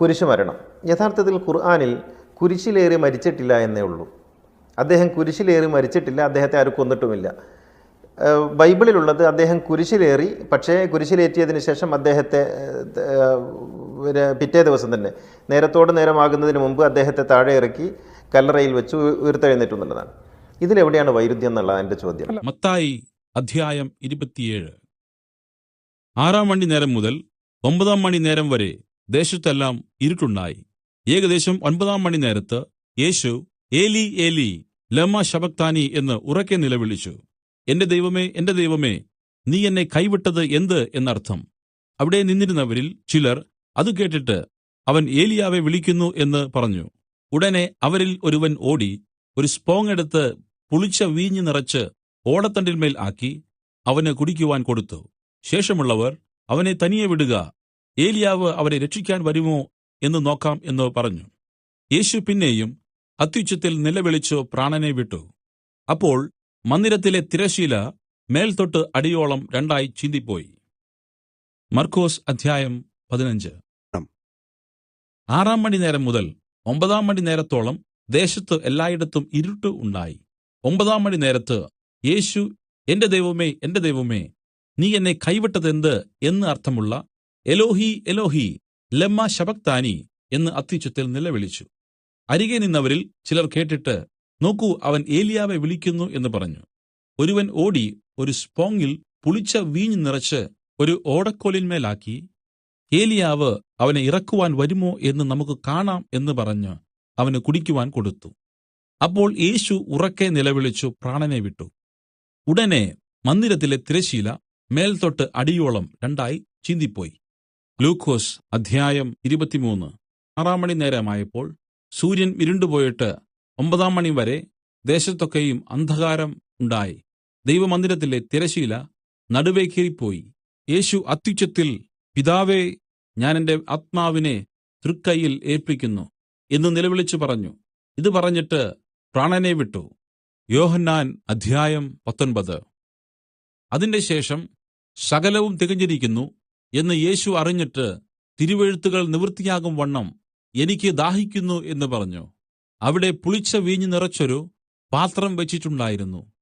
കുരിശ് മരണം. യഥാർത്ഥത്തിൽ ഖുർആാനിൽ കുരിശിലേറി മരിച്ചിട്ടില്ല എന്നേ ഉള്ളൂ. അദ്ദേഹം കുരിശിലേറി മരിച്ചിട്ടില്ല അദ്ദേഹത്തെ ആരും കൊന്നിട്ടുമില്ല. ബൈബിളിലുള്ളത് അദ്ദേഹം കുരിശിലേറി പക്ഷേ കുരിശിലേറ്റിയതിന് ശേഷം അദ്ദേഹത്തെ പിറ്റേ ദിവസം തന്നെ നേരത്തോട് നേരമാകുന്നതിന് മുമ്പ് അദ്ദേഹത്തെ താഴെ ഇറക്കി കല്ലറയിൽ വെച്ച് ഉ- ഉയർത്തെഴുന്നേറ്റു എന്നുള്ളതാണ് ഇതിലെവിടെയാണ് വൈരുദ്ധ്യം എന്നുള്ളതാണ് എന്റെ ചോദ്യം? മത്തായി അധ്യായം ഇരുപത്തിയേഴ്. ആറാം മണി നേരം മുതൽ ഒമ്പതാം മണി നേരം വരെ ദേശത്തെല്ലാം ഇരുട്ടുണ്ടായി. ഏകദേശം ഒൻപതാം മണി നേരത്ത് യേശു ഏലി ഏലി ലമ്മ ശബക്താനി എന്ന് ഉറക്കെ നിലവിളിച്ചു. എന്റെ ദൈവമേ എന്റെ ദൈവമേ നീ എന്നെ കൈവിട്ടത് എന്ത്? എന്നർത്ഥം. അവിടെ നിന്നിരുന്നവരിൽ ചിലർ അത് കേട്ടിട്ട് അവൻ ഏലിയാവെ വിളിക്കുന്നു എന്ന് പറഞ്ഞു. ഉടനെ അവരിൽ ഒരുവൻ ഓടി ഒരു സ്പോങ് എടുത്ത് പുളിച്ച വീഞ്ഞ് നിറച്ച് ഓടത്തണ്ടിന്മേൽ ആക്കി അവന് കുടിക്കുവാൻ കൊടുത്തു. ശേഷമുള്ളവർ അവനെ തനിയെ വിടുക ഏലിയാവ് അവരെ രക്ഷിക്കാൻ വരുമോ എന്ന് നോക്കാം എന്ന് പറഞ്ഞു. യേശു പിന്നെയും അത്യുച്ചത്തിൽ നിലവിളിച്ചു പ്രാണനെ വിട്ടു. അപ്പോൾ മന്ദിരത്തിലെ തിരശീല മേൽതൊട്ട് അടിയോളം രണ്ടായി ചീന്തിപ്പോയി. മർക്കോസ് അധ്യായം പതിനഞ്ച്. ആറാം മണി നേരം മുതൽ ഒമ്പതാം മണി നേരത്തോളം ദേശത്ത് എല്ലായിടത്തും ഇരുട്ട് ഉണ്ടായി. ഒമ്പതാം മണി നേരത്ത് യേശു എന്റെ ദൈവമേ എന്റെ ദൈവമേ നീ എന്നെ കൈവിട്ടതെന്ത്? എന്ന് അർത്ഥമുള്ള എലോഹി എലോഹി ലമ്മ ശബക്താനി എന്ന് അത്യുച്ചത്തിൽ നിലവിളിച്ചു. അരികെ നിന്നവരിൽ ചിലർ കേട്ടിട്ട് നോക്കൂ അവൻ ഏലിയാവെ വിളിക്കുന്നു എന്ന് പറഞ്ഞു. ഒരുവൻ ഓടി ഒരു സ്പോങ്ങിൽ പുളിച്ച വീഞ്ഞ് നിറച്ച് ഒരു ഓടക്കോലിന്മേലാക്കി ഏലിയാവ് അവനെ ഇറക്കുവാൻ വരുമോ എന്ന് നമുക്ക് കാണാം എന്ന് പറഞ്ഞ് അവന് കുടിക്കുവാൻ കൊടുത്തു. അപ്പോൾ യേശു ഉറക്കെ നിലവിളിച്ചു പ്രാണനെ വിട്ടു. ഉടനെ മന്ദിരത്തിലെ തിരശീല മേൽതൊട്ട് അടിയോളം രണ്ടായി ചീന്തിപ്പോയി. ലൂക്കോസ് അദ്ധ്യായം ഇരുപത്തിമൂന്ന്. ആറാം മണി നേരമായപ്പോൾ സൂര്യൻ ഇരുണ്ടുപോയിട്ട് ഒമ്പതാം മണി വരെ ദേശത്തൊക്കെയും അന്ധകാരം ഉണ്ടായി. ദൈവമന്ദിരത്തിലെ തിരശീല നടുവേ കീറിപ്പോയി. യേശു അത്യുച്ചത്തിൽ പിതാവേ ഞാൻ എന്റെ ആത്മാവിനെ തൃക്കൈയിൽ ഏൽപ്പിക്കുന്നു എന്ന് നിലവിളിച്ചു പറഞ്ഞു. ഇത് പറഞ്ഞിട്ട് പ്രാണനെ വിട്ടു. യോഹന്നാൻ അധ്യായം പത്തൊൻപത്. അതിന്റെ ശേഷം സകലവും തികഞ്ഞിരിക്കുന്നു. എന്ന് യേശു അറിഞ്ഞിട്ട് തിരുവെഴുത്തുകൾ നിവൃത്തിയാകും വണ്ണം എനിക്ക് ദാഹിക്കുന്നു എന്ന് പറഞ്ഞു. അവിടെ പുളിച്ച വീഞ്ഞ് നിറച്ചൊരു പാത്രം വെച്ചിട്ടുണ്ടായിരുന്നു.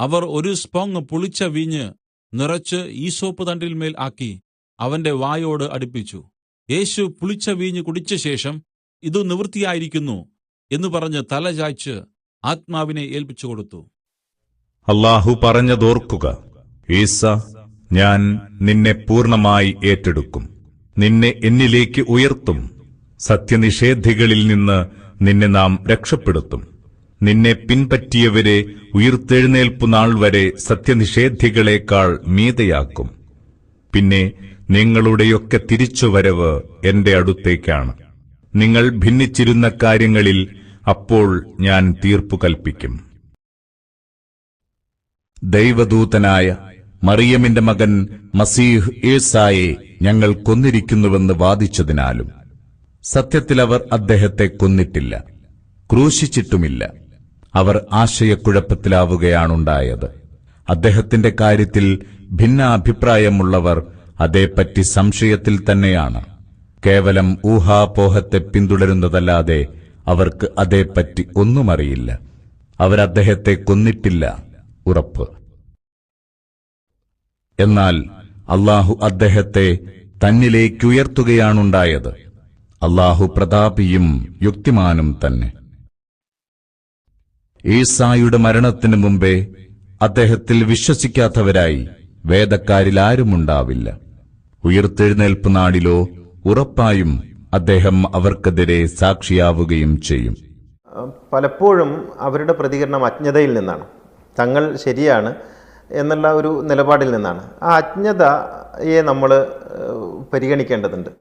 അവർ ഒരു സ്പോങ് പുളിച്ച വീഞ്ഞ് നിറച്ച് ഈസോപ്പ് തണ്ടിന്മേൽ ആക്കി അവന്റെ വായോട് അടുപ്പിച്ചു. യേശു പുളിച്ച വീഞ്ഞ് കുടിച്ച ശേഷം ഇത് നിവൃത്തിയായിരിക്കുന്നു എന്ന് പറഞ്ഞ് തല ചായ്ച്ച് ആത്മാവിനെ ഏൽപ്പിച്ചു കൊടുത്തു. അള്ളാഹു പറഞ്ഞതോർക്കുക. ഈസ ഞാൻ നിന്നെ പൂർണമായി ഏറ്റെടുക്കും. നിന്നെ എന്നിലേക്ക് ഉയർത്തും. സത്യനിഷേധികളിൽ നിന്ന് നിന്നെ നാം രക്ഷപ്പെടുത്തും. നിന്നെ പിൻപറ്റിയവരെ ഉയർത്തെഴുന്നേൽപ്പു നാൾ വരെ സത്യനിഷേധികളെക്കാൾ മീതയാക്കും. പിന്നെ നിങ്ങളുടെയൊക്കെ തിരിച്ചുവരവ് എന്റെ അടുത്തേക്കാണ്. നിങ്ങൾ ഭിന്നിച്ചിരുന്ന കാര്യങ്ങളിൽ അപ്പോൾ ഞാൻ തീർപ്പു കൽപ്പിക്കും ദൈവദൂതനായ മറിയമിന്റെ മകൻ മസീഹ് ഏസായെ ഞങ്ങൾ കൊന്നിരിക്കുന്നുവെന്ന് വാദിച്ചതിനാലും സത്യത്തിൽ അവർ അദ്ദേഹത്തെ കൊന്നിട്ടില്ല ക്രൂശിച്ചിട്ടുമില്ല. അവർ ആശയക്കുഴപ്പത്തിലാവുകയാണുണ്ടായത്. അദ്ദേഹത്തിന്റെ കാര്യത്തിൽ ഭിന്ന അഭിപ്രായമുള്ളവർ അതേപ്പറ്റി സംശയത്തിൽ തന്നെയാണ്. കേവലം ഊഹാപോഹത്തെ പിന്തുടരുന്നതല്ലാതെ അവർക്ക് അതേപ്പറ്റി ഒന്നുമറിയില്ല. അവരദ്ദേഹത്തെ കൊന്നിട്ടില്ല ഉറപ്പ്. എന്നാൽ അള്ളാഹു അദ്ദേഹത്തെ തന്നിലേക്കുയർത്തുകയാണുണ്ടായത്. അള്ളാഹു പ്രതാപിയും യുക്തിമാനും തന്നെ. ഈസായുടെ മരണത്തിന് മുമ്പേ അദ്ദേഹത്തിൽ വിശ്വസിക്കാത്തവരായി വേദക്കാരിൽ ആരുമുണ്ടാവില്ല ഉയർത്തെഴുന്നേൽപ്പ് നാടിലോ ഉറപ്പായും അദ്ദേഹം അവർക്കെതിരെ സാക്ഷിയാവുകയും ചെയ്യും. പലപ്പോഴും അവരുടെ പ്രതികരണം അജ്ഞതയിൽ നിന്നാണ്. തങ്ങൾ ശരിയാണ് എന്നുള്ള ഒരു നിലപാടിൽ നിന്നാണ്. ആ അജ്ഞതയെ നമ്മൾ പരിഗണിക്കേണ്ടതുണ്ട്.